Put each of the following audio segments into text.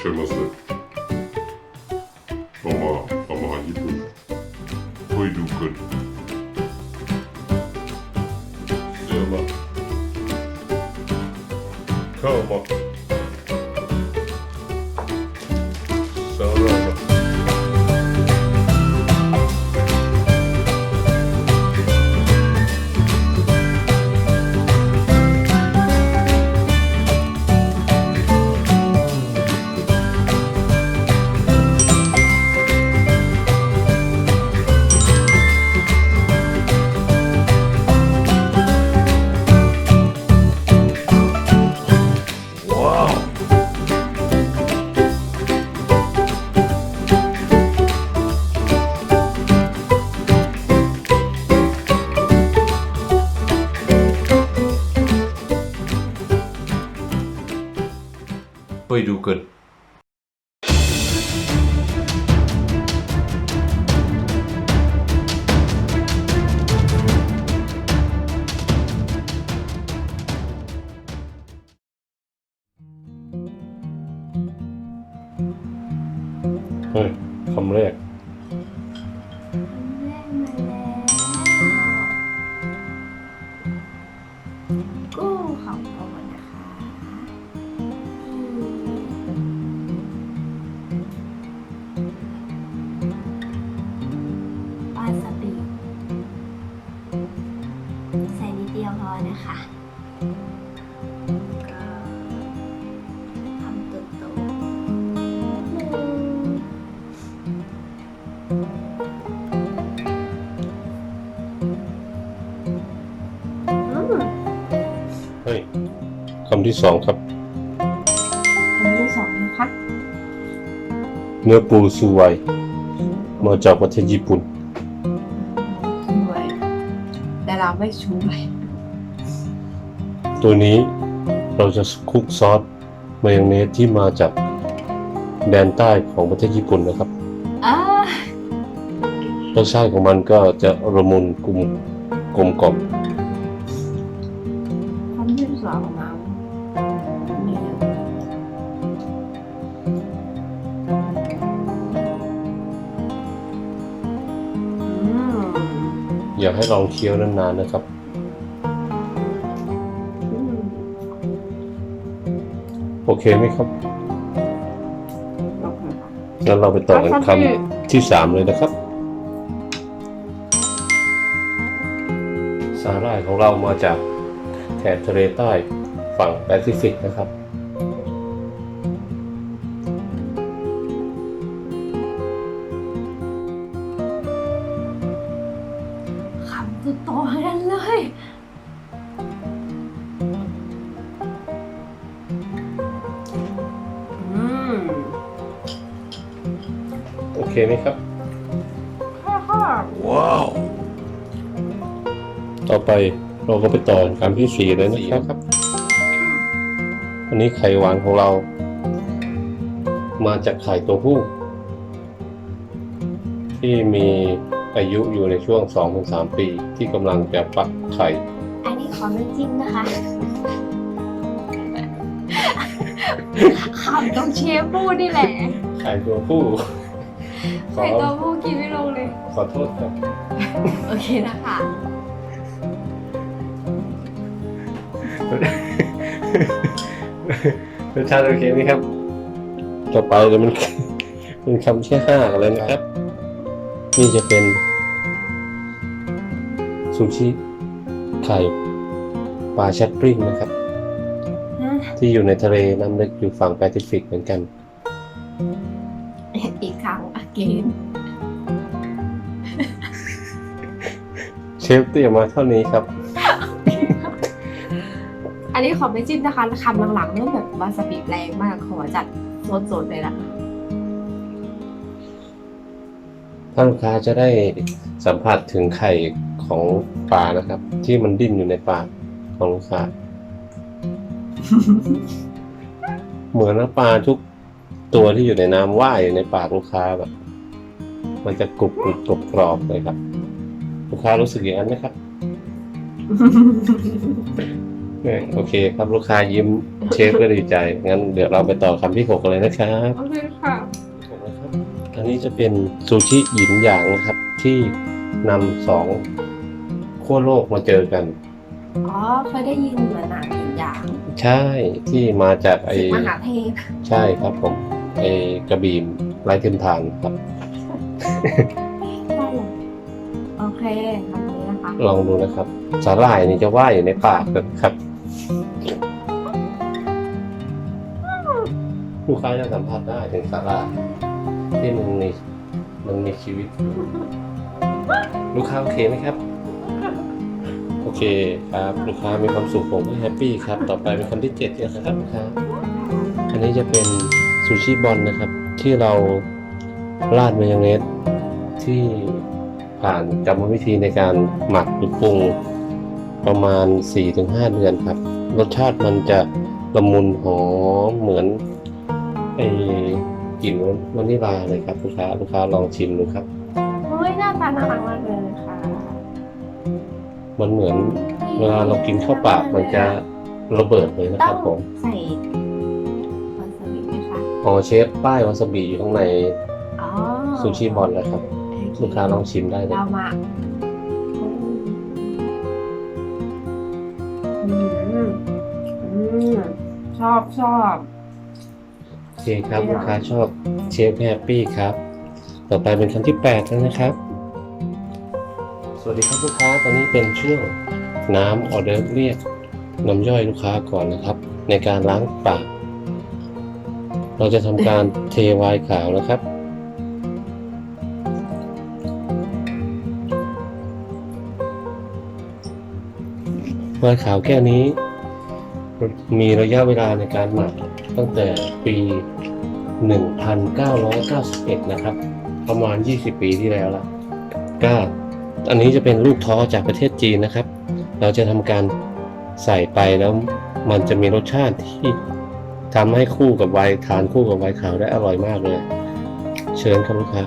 Schön, was du ไปดูกัน คำที่สองครับ คำที่สองนะคะเนื้อปูซูไวมาจากประเทศญี่ปุ่นชูไว้แต่เราไม่ชูไว้ตัวนี้เราจะคลุกซอสมายองเนสที่มาจากแดนใต้ของประเทศญี่ปุ่นนะครับอ่ารสชาติของมันก็จะระมุนกลมกลมกล่อมากให้ลองเคี้ยวนานๆนะครับอืมโอเคไหมครับโอเคค่ะงั้นเราไปต่อกันแล้วคคำที่ำที่สามเลยนะครับ สาหร่ายของเรามาจากแถบทะเลใต้ฝั่งแปซิฟิกนะครับ ก็ไปต่อคำที่สี่เลยนะครับ อันนี้ไข่หวานของเรา มาจากไข่ตัวผู้ ที่มีอายุอยู่ในช่วง 2-3 ปีที่กำลังจะฟักไข่ อันนี้ขอไม่จิ้มนะคะคำต้องเชฟพูดนี่แหละ ไข่ตัวผู้ขอไข่ตัวผู้กินไม่ลงเลย ขอโทษครับ โอเคนะคะ รสชาติโอเคไหมครับ ต่อไปจะมัน เป็นคำที่ห้ากันเลยนะครับ นี่จะเป็น ซูชิไข่ปลาชัดปริงนะครับ ที่อยู่ในทะเลน้ำลึกอยู่ฝั่งแปซิฟิกเหมือนกัน อีกครั้งอเกนเชฟเตรียมมาเท่านี้ครับอั นนี้ขอไม่จิ้มนะคะคำหลังๆเริ่มแบบวาซาบิแรงมาก ขอจัดโซนๆเลยละถ้าลูกค้าจะได้สัมผัสถึงไข่ของปลานะครับ ที่มันดิ้นอยู่ในปากของลูกค้า เหมือนว่าปลาทุกตัวที่อยู่ในน้ำว่ายอยู่ในปากลูกค้าแบบ มันจะกรุบกรุบกรอบกรอบเลยครับ ลูกค้ารู้สึกอย่างนั้นไหมครับเออ โอเคครับลูกค้ายิ้มเชฟก็ดีใจ งั้นเดี๋ยวเราไปต่อคำที่หกกันเลยนะครับโอเคค่ะอันนี้จะเป็นซูชิหยินหยางนะครับ ที่นำสองขั้วโลกมาเจอกันอ๋อเคยได้ยินเหมือนหนังอีกอย่าง ใช่ที่มาจากไอสิบมหาเทพใช่ครับผมไอกระบี่ไร้ทิมทานครับใช่เหรอโอเคคำนี้นะคะ ลองดูนะครับ สาหร่ายนี่จะว่ายอยู่ในปากนะครับ ลูกค้าจะสัมผัสได้ถึงสาร่ายที่มันมีมันมีชีวิต ลูกค้าโอเคไหมครับ โอเคครับ ลูกค้ามีความสุขผมก็แฮปปี้ครับ ต่อไปเป็นคำที่เจ็ดนะครับลูกค้าอันนี้จะเป็นซูชิบอลนะครับ ที่เราราดมายองเนสที่ผ่านกรรมวิธีในการหมักหรือปรุงประมาณ 4-5 เดือนครับ รสชาติมันจะละมุนหอมเหมือนไอ้กลิ่นวานิลาเลยครับลูกค้าลูกค้าลองชิมดูครับโอ้ยหน้าตาน่ารักมากเลยค่ะมันเหมือนเวลาเรากินเข้าปากมันจะระเบิดเลยนะต้คอรับงผมใส่วาซาบิไหมคะอ๋อเชฟป้ายวาซาบิอยู่ข้างในอ๋อซูชิบอลเลยครับลูกค้าลองชิมได้เลยเรามาอืมอืม ชอบชอบโอเคครับลูกค้าชอบเชฟแฮปปี้ครับ ต่อไปเป็นคำที่แปดแล้วนะครับ สวัสดีครับลูกค้าตอนนี้เป็นช่วงน้ำออเดอร์ฟเรียกน้ำย่อยลูกค้าก่อนนะครับ ในการล้างปาก เราจะทำการเทไวน์ขาวนะครับไวน์ขาวแก้วนี้ มีระยะเวลาในการหมักตั้งแต่ปี 1991 นะครับ ประมาณ 20 ปีที่แล้วละก็อันนี้จะเป็นลูกท้อจากประเทศจีนนะครับ เราจะทำการใส่ไปแล้วมันจะมีรสชาติที่ทำให้คู่กับไวน์ทานคู่กับไวน์ขาวได้อร่อยมากเลย เชิญครับลูกค้า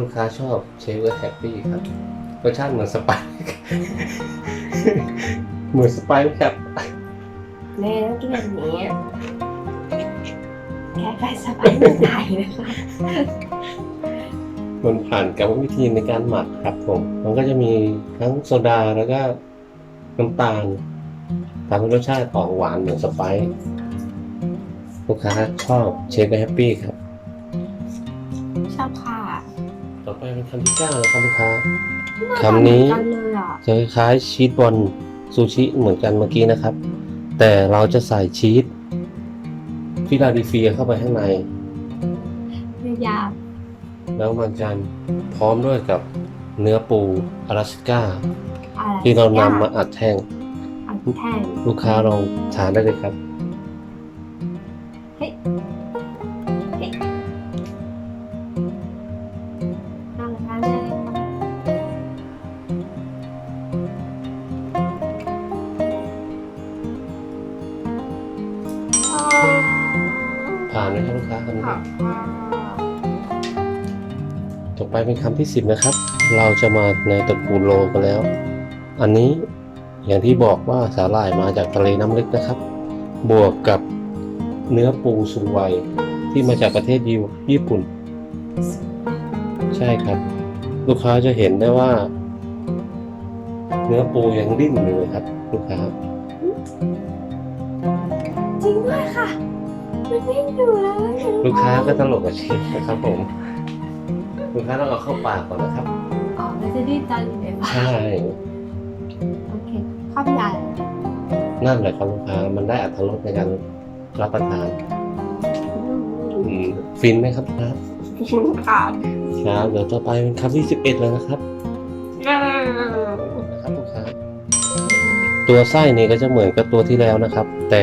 ลูกค้าชอบเชฟก็แฮปปี้ครับรสชาติเหมือนสไปซ์เหมือนสไปซ์ครับแม่ต้องกินแบบนี้แค่ไปสบายไม่ได้นะคะมันผ่านกรรมวิธีในการหมักครับผม มันก็จะมีทั้งโซดาแล้วก็น้ำตาลทำให้รสชาติออกหวานเหมือนสไปซ์ลูกค้าชอบเชฟก็แฮปปี้ครับ ชอบค่ะ ต่อไปเป็นคำที่เก้าแล้วครับลูกค้าคำนี้เหมือกันเลยอะจะคล้ายๆชีสบอลซูชิเหมือนกันเมื่อกี้นะครับ แต่เราจะใส่ชีสฟิลาเดลเฟียเข้าไปข้างในยาวแล้วมันจะพร้อมด้วยกับเนื้อปูอลาสก้าๆอะไรที่เรานำมาอัดแท่งอันแท่งลูกค้าลองทานได้เลยครับ เฮ้ย ครับลูกค้าคำนี้ค่ะต่อไปเป็นคำที่สิบนะครับ เราจะมาในตระกูลโลกันแล้ว อันนี้อย่างที่บอกว่าสาหร่ายมาจากทะเลน้ำลึกนะครับ บวกกับเนื้อปูซูไวที่มาจากประเทศยิวญี่ปุ่น ใช่ครับ ลูกค้าจะเห็นได้ว่า เนื้อปูยังดิ้นอยู่เลยครับ ลูกค้า จริงด้วยค่ะ มันไม่อยู่เลยลูกค้าก็ตลกกับเชฟนะครับผม ลูกค้าต้องเอาเข้าปากก่อนนะครับ อ๋อมันจะดีใจอยู่ในปากใช่ โอเคเข้าไปใหญ่นั่นแหละครับลูกค้ามันได้อัตรสในการรับประทานอืมฟินไหมครับครับ ค่ะครับเดี๋ยวต่อไปเป็นคำที่สิบเอ็ดแล้วนะครับนะครับลูกค้าตัวไส้นี่ก็จะเหมือนกับตัวที่แล้วนะครับ แต่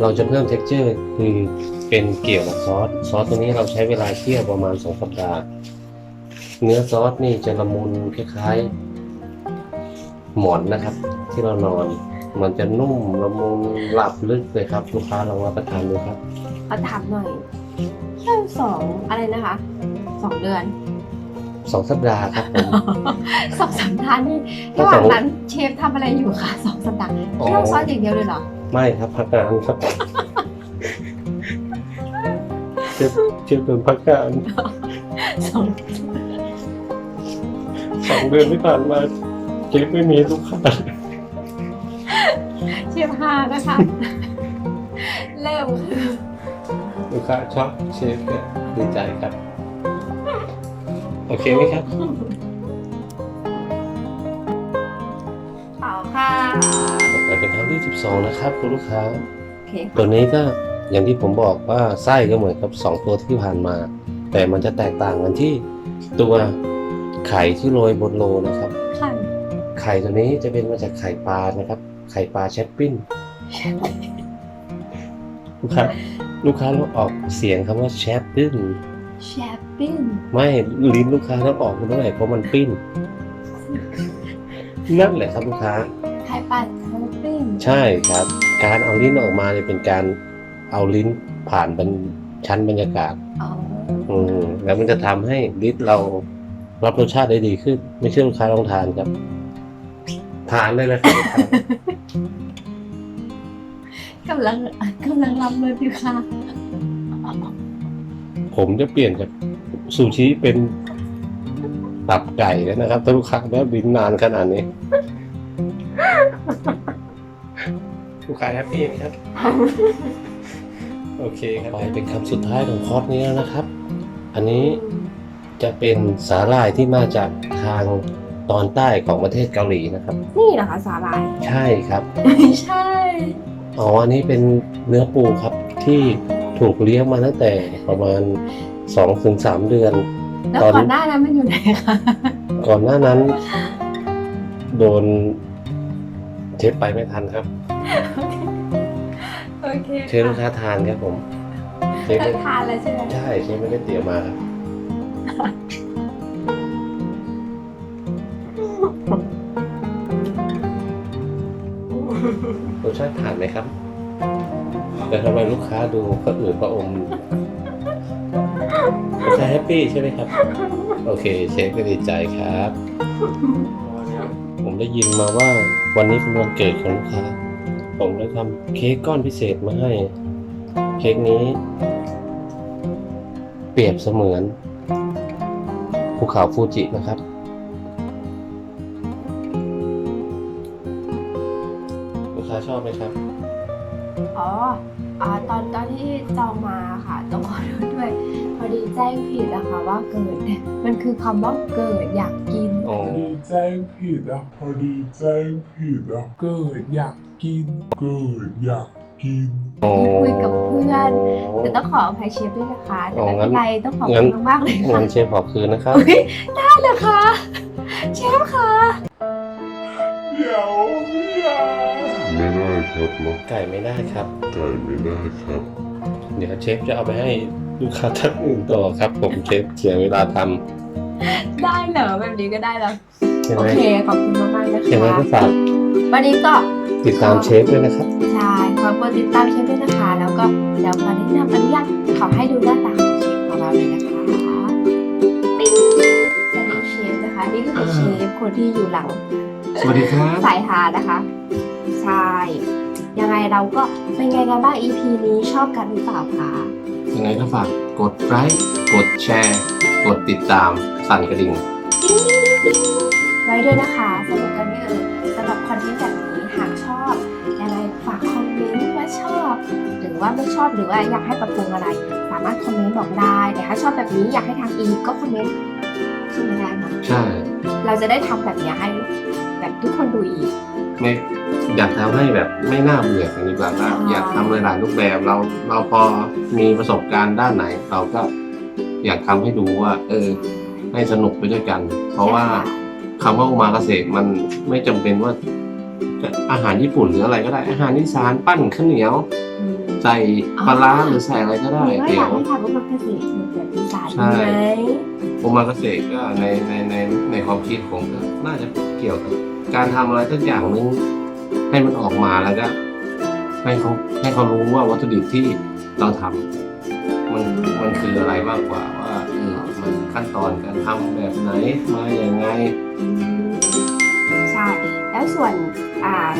เราจะเพิ่ม t e x t อร์คือเป็นเกี่ยวกับซอสซอสตัวนี้เราใช้เวลาเคี่ยวประมาณสองสัปดาห์เนื้อซอสนี่จะละมุนคล้ายๆ หมอนนะครับ ที่เรานอน มันจะนุ่มละมุนหลับลึกเลยครับลูกค้าลองรับประทานดูครับเอาถามหน่อยแค่สองอะไรนะคะสองเดือนสองสัปดาห์ครับผมสองสัปดาห์นี่ก็ระหสว่าองงนั้นเชฟทำอะไรอยู่คะสองสัปดาห์อ๋อแค่ลองซอสอย่างเดียวเลยเหรอ ไม่ครับพักงานครับเชฟเชฟโดนพักงานสองสองเดือนที่ผ่านมาเชฟไม่มีลูกค้าเชฟฮานะคะ เริ่มคือลูกค้าชอบเชฟเนี่ยดีใจครับ โอเคไหมครับเปล่าค่ะต่อไป เป็นครั้งที่ 12 นะครับคุณลูกค้าโอเคตัวนี้ก็อย่างที่ผมบอกว่าไส้ก็เหมือนกับสองตัวที่ผ่านมา แต่มันจะแตกต่างกันที่ตัวไข่ที่โรยบนโลนะครับค่ะไข่ตัวนี้จะเป็นมาจากไข่ปลานะครับ ไข่ปลาแชปปิ้นลูกค้าลูกค้าต้องออกเสียงคำว่าแชปปิ้นแชปปิ้งไม่ลิ้นลูกค้าต้องออกด้วยเพราะมันปิ้นนั่นแหละครับลูกค้าไข่ปลา แชปปิ้งใช่ครับ การเอาลิ้นออกมาเนี่ยเป็นการเอาลิ้นผ่านบรรชั้นบรรยากาศอ๋ออืมแล้วมันจะทำให้ลิ้นเรารับรสชาติได้ดีขึ้น ไม่เชื่อลูกค้าลองทานครับ ทานได้เลยครับลูกค้ากำลังกำลังรับเลยพี่ค่ะผมจะเปลี่ยนจากซูชิเป็นตับไก่แล้วนะครับถ้าลูกค้าแบบลิ้นนานขนาดนี้ ลูกค้าแฮปปี้ไหมครับ โอเคครับไปเป็นคำสุดท้ายของคอร์สนี้แล้วนะครับ อันนี้จะเป็นสาหร่ายที่มาจากทางตอนใต้ของประเทศเกาหลีนะครับ นี่เหรอคะสาหร่าย ใช่ครับ ไม่ใช่ อ๋อ อันนี้เป็นเนื้อปูครับที่ถูกเลี้ยงมาตั้งแต่ประมาณ2-3ถึงเดือน แล้วตอนก่อนหน้านั้นมันอยู่ไหนคะ ก่อนหน้านั้น โดนเชฟไปไม่ทันครับ โอเคเชฟลูกค้าทานครับผมเชฟถ้าไม่ทานแล้วใช่ไหมใช่เชฟไม่ได้เตรียมมาครับรสชาติผ่านไหมครับ แต่ทำไมลูกค้าดูกระอืดกระอมลูกค้าแฮปปี้ใช่ไหมครับ โอเค เชฟก็ดีใจครับ ผมได้ยินมาว่าวันนี้เป็นวันเกิดของลูกค้า ผมเลยทำเค้กก้อนพิเศษมาให้ เค้กนี้ เปรียบเสมือนภูเขาฟูจินะครับ ลูกค้าชอบไหมครับ อ๋ออาตอนตอนที่จองมาค่ะต้องขอโทษด้วย แจ้งผิดนะคะว่าเกิดเนี่ยมันคือคำว่าเกิดอยากกิน อ๋อ พอดีแจ้งผิดอะพอดีแจ้งผิดอะเกิดอยากกิน เกิดอยากกิน อ๋อ คุยกับเพื่อน แต่ต้องขออภัยเชฟด้วยนะคะแต่ไม่อ๋องั้เป็นนไรต้องขอบงั้คุนณมากๆเลยค่ะงั้นเชฟขอคืนนะครับ อุ๊ยได้เลยค่ะเชฟค่ะเดี๋ยวอย่าไม่ได้ครับล็อกไก่ไม่ได้ครับ ไก่ไม่ได้ครับ เดี๋ยวเชฟจะเอาไปให้ ลูกค้าท่านอื่นต่อครับ ผมเชฟเสียเวลาทได้เหรอแบบนี้ก็ได้แล้วำใช่โอไหมเค ขอบคุณมากๆนะคะอย่างไรก็ฝากวันนี้ก็ติดตามเชฟด้วยนะครับ ใช่ขอกดติดตามเชฟด้วยนะคะ แล้วก็เดี๋ยวขอแนะนำอนุญาตขอให้ดูหน้าตาของเชฟของเราเลยนะคะปิ๊งสวัสดีเชฟนะคะ นี่ก็คือเชฟคนที่อยู่หลัง สวัสดีครับ สายหานะคะ ใช่ ยังไงเราก็เป็นไงกันบ้าง EP นี้ชอบกันหรือเปล่าคะ ยังไงก็ฝากกดไลค์กดแชร์ กดติดตาม สั่นกระดิ่ง ไว้ด้วยนะคะสำหรับกันไม่เอ่ยสำหรับคอนเทนต์แบบนี้หากชอบยังไงฝากคอมเมนต์ว่าชอบ หรือว่าไม่ชอบหรือว่าอยากให้ปรับปรุงอะไร สามารถคอมเมนต์บอกได้แต่ถ้าชอบแบบนี้อยากให้ทำอีกก็คอมเมนต์ขึ้นมาได้นะใช่ เราจะได้ทำแบบนี้ให้แบบทุกคนดูอีก ไม่ อยากทำให้แบบไม่น่าเบื่อกันดีกว่าว่าใช่อยากทำหลายๆรูปแบบเราเราพอมีประสบการณ์ด้านไหน เราก็อยากทำให้ดูว่า เออ ให้สนุกไปด้วยกัน เพราะว่าคำว่าโอมากาเสะมันไม่จำเป็นว่าจะอาหารญี่ปุ่นหรืออะไรก็ได้ อาหารอีสานปั้นข้าวเหนียวอืมใส่ปลาร้าหรือใส่อะไรก็ได้มีว่าอเดี๋ยยากวให้ทำว่ามันเกษตรเหมือนแบบอีสานใช่ไหมโอมากาเสะก็ในในในในความคิดผมก็น่าจะเกี่ยวกับการทำอะไรสักอย่างหนึ่ง ให้มันออกมาแล้วก็ให้เขาให้เขารู้ว่าวัตถุดิบที่เราทำมันมันคืออะไรมากกว่าว่าเออมันขั้นตอนการทำแบบไหนมาอย่างไงใช่แล้วส่วน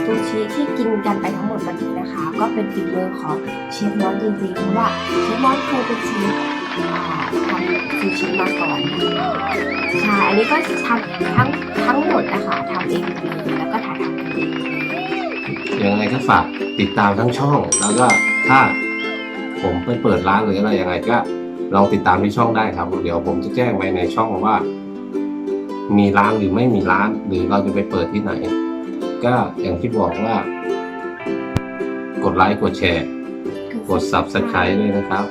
ซูชิที่กินกันไปทั้งหมดวันนี้นะคะ ก็เป็นฝีมือของเชฟมอนจริงๆเพราะว่าเชฟมอนเคยเป็นเชฟทำซูชิมาก่อนนะคะใช่อันนี้ก็ทำทั้งทั้งหมดนะคะทำเองเลยแล้วก็ถ่ายทำเอง ยยังไงก็ฝากติดตามทั้งช่อง แล้วก็ถ้าผมไปเปิดร้านหรืออะไรยังไงก็ลองติดตามที่ช่องได้ครับ เดี๋ยวผมจะแจ้งไว้ในช่องว่า มีร้านหรือไม่มีร้าน หรือเราจะไปเปิดที่ไหน ก็อย่างที่บอกว่า กดไลค์กดแชร์ กด subscribe ด้วยนะครับ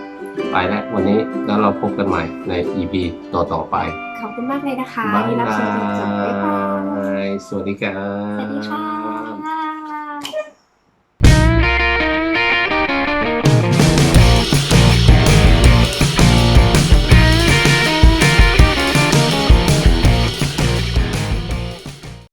ไปแล้ววันนี้แล้วเราพบกันใหม่ใน EP ต่อต่อๆไป ขอบคุณมากเลยนะคะบ๊ายที่รับบาชมจนจบบ๊ายบายยสวัสดีครัสวัสดีค่ะบ